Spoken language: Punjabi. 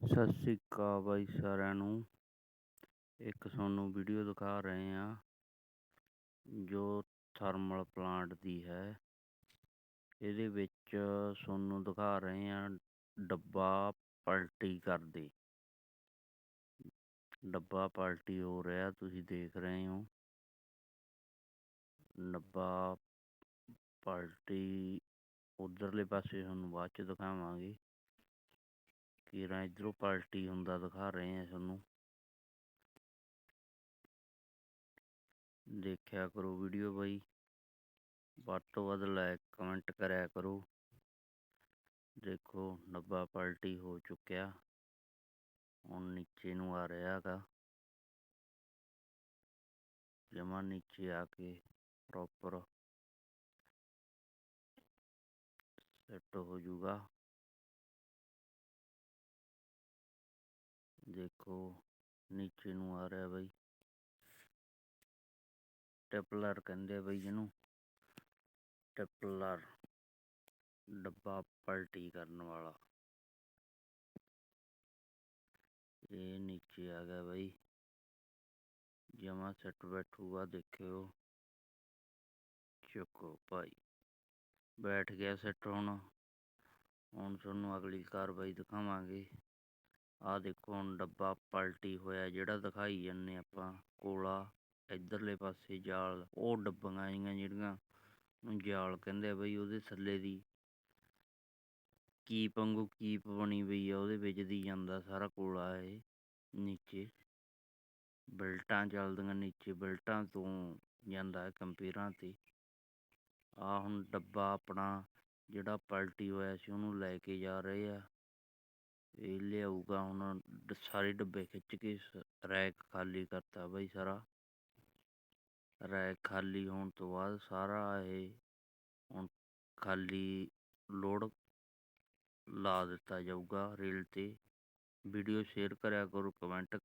ਸਤਿ ਸ੍ਰੀ ਅਕਾਲ ਬਾਈ ਸਾਰਿਆਂ ਨੂੰ। ਇੱਕ ਤੁਹਾਨੂੰ ਵੀਡੀਓ ਦਿਖਾ ਰਹੇ ਆ ਜੋ ਥਰਮਲ ਪਲਾਂਟ ਦੀ ਹੈ। ਇਹਦੇ ਵਿੱਚ ਤੁਹਾਨੂੰ ਦਿਖਾ ਰਹੇ ਆ ਡੱਬਾ ਪਲਟੀ ਕਰਦੇ। ਡੱਬਾ ਪਲਟੀ ਹੋ ਰਿਹਾ, ਤੁਸੀਂ ਦੇਖ ਰਹੇ ਹੋ। ਡੱਬਾ ਪਲਟੀ ਉਧਰਲੇ ਪਾਸੇ ਤੁਹਾਨੂੰ ਬਾਅਦ ਚ ਦਿਖਾਵਾਂਗੇ। ਕੀਰਾਂ ਇਧਰੋਂ ਪਲਟੀ ਹੁੰਦਾ ਦਿਖਾ ਰਹੇ ਆ ਤੁਹਾਨੂੰ ਦੇਖਿਆ ਕਰੋ ਵੀਡੀਓ ਬਾਈ। ਵੱਧ ਤੋਂ ਵੱਧ ਲਾਈਕ ਕਮੈਂਟ ਕਰਿਆ ਕਰੋ। ਦੇਖੋ ਡੱਬਾ ਪਲਟੀ ਹੋ ਚੁੱਕਿਆ। ਹੁਣ ਨੀਚੇ ਨੂੰ ਆ ਰਿਹਾ ਹੈਗਾ। ਜਮਾ ਨੀਚੇ ਆ ਕੇ ਪ੍ਰੋਪਰ ਸੈੱਟ ਹੋ ਜਾਊਗਾ ਦੇਖੋ, ਨੀਚੇ ਨੂੰ ਆ ਰਿਹਾ ਬਈ। ਟਿਪਲਰ ਕਹਿੰਦੇ ਆ ਬਈ ਜਿਹਨੂੰ ਟਿਪਲਰ ਡੱਬਾ ਪਲਟੀ ਕਰਨ ਵਾਲਾ। ਇਹ ਨੀਚੇ ਆ ਗਿਆ ਬਈ। ਜਮਾ ਸੈੱਟ ਬੈਠੂਗਾ, ਦੇਖਿਓ। ਚੁੱਕੋ ਭਾਈ। ਬੈਠ ਗਿਆ ਸੈੱਟ ਹੁਣ। ਹੁਣ ਤੁਹਾਨੂੰ ਅਗਲੀ ਕਾਰਵਾਈ ਦਿਖਾਵਾਂਗੇ। ਆਹ ਦੇਖੋ ਹੁਣ ਡੱਬਾ ਪਲਟੀ ਹੋਇਆ, ਜਿਹੜਾ ਦਿਖਾਈ ਜਾਂਦੇ ਆਪਾਂ, ਕੋਲਾ, ਇਧਰਲੇ ਪਾਸੇ ਜਾਲ, ਉਹ ਡੱਬੀਆਂ ਆਈਆਂ ਜਿਹੜੀਆਂ ਨੂੰ ਜਾਲ ਕਹਿੰਦੇ ਆ ਬਈ, ਉਹਦੇ ਥੱਲੇ ਦੀ ਕੀਪ ਵਾਂਗੂ ਕੀਪ ਬਣੀ ਪਈ ਆ, ਉਹਦੇ ਵਿੱਚ ਦੀ ਜਾਂਦਾ ਸਾਰਾ ਕੋਲਾ ਇਹ, ਨੀਚੇ। ਬਲਟਾਂ ਚੱਲਦੀਆਂ ਨੀਚੇ, ਬਲਟਾਂ ਤੋਂ ਜਾਂਦਾ ਹੈ ਕੰਪੀਰਾਂ ਤੇ। ਆ ਹੁਣ ਡੱਬਾ ਆਪਣਾ ਜਿਹੜਾ ਪਲਟੀ ਹੋਇਆ ਸੀ, ਉਹਨੂੰ ਲੈ ਕੇ ਜਾ ਰਹੇ ਆ। ਇਹ ਲਿਆਊਗਾ, ਹੁਣ ਸਾਰੇ ਡੱਬੇ ਖਿੱਚ ਕੇ ਰੈਕ ਖਾਲੀ ਕਰਤਾ ਬਈ ਸਾਰਾ। ਰੈਕ ਖਾਲੀ ਹੋਣ ਤੋਂ ਬਾਅਦ ਸਾਰਾ ਇਹ ਹੁਣ ਖਾਲੀ ਲੋਡ ਲਾ ਦਿੱਤਾ ਜਾਊਗਾ ਰੇਲ ਤੇ। ਵੀਡੀਓ ਸ਼ੇਅਰ ਕਰਿਆ ਕਰੋ, ਕਮੈਂਟ